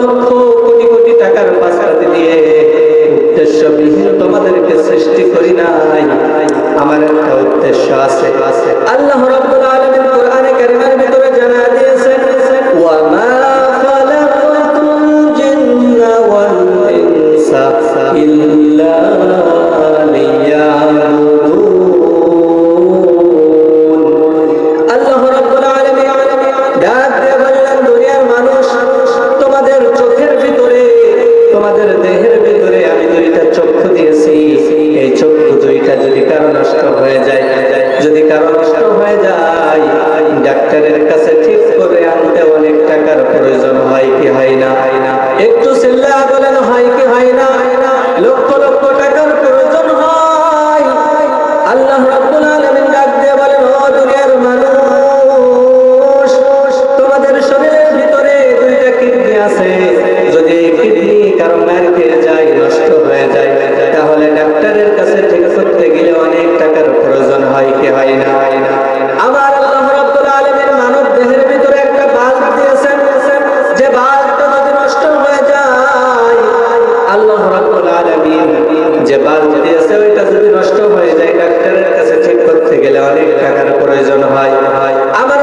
লক্ষ কোটি কোটি টাকার পাশাপাশি দিয়ে উদ্দেশ্যবিহীন তোমাদেরকে সৃষ্টি করি নাই। আমার একটা উদ্দেশ্য আছে। ডাক্তারের কাছে ঠিক করে আনতে অনেক টাকার প্রয়োজন, হয় কি হয় না? একটু চিল্লা বলেন, হয় কি হয় না? লক্ষ লক্ষ টাকার প্রয়োজন হয়। আল্লাহ রাব্বুল টাকার প্রয়োজন যে বালটা যদি নষ্ট হয়ে যায়, আল্লাহ রাব্বুল আলামিন যে বাল্ব দিয়েছে, ওইটা যদি নষ্ট হয়ে যায়, ডাক্তারের কাছে ঠিক করতে গেলে অনেক টাকার প্রয়োজন হয়। আমার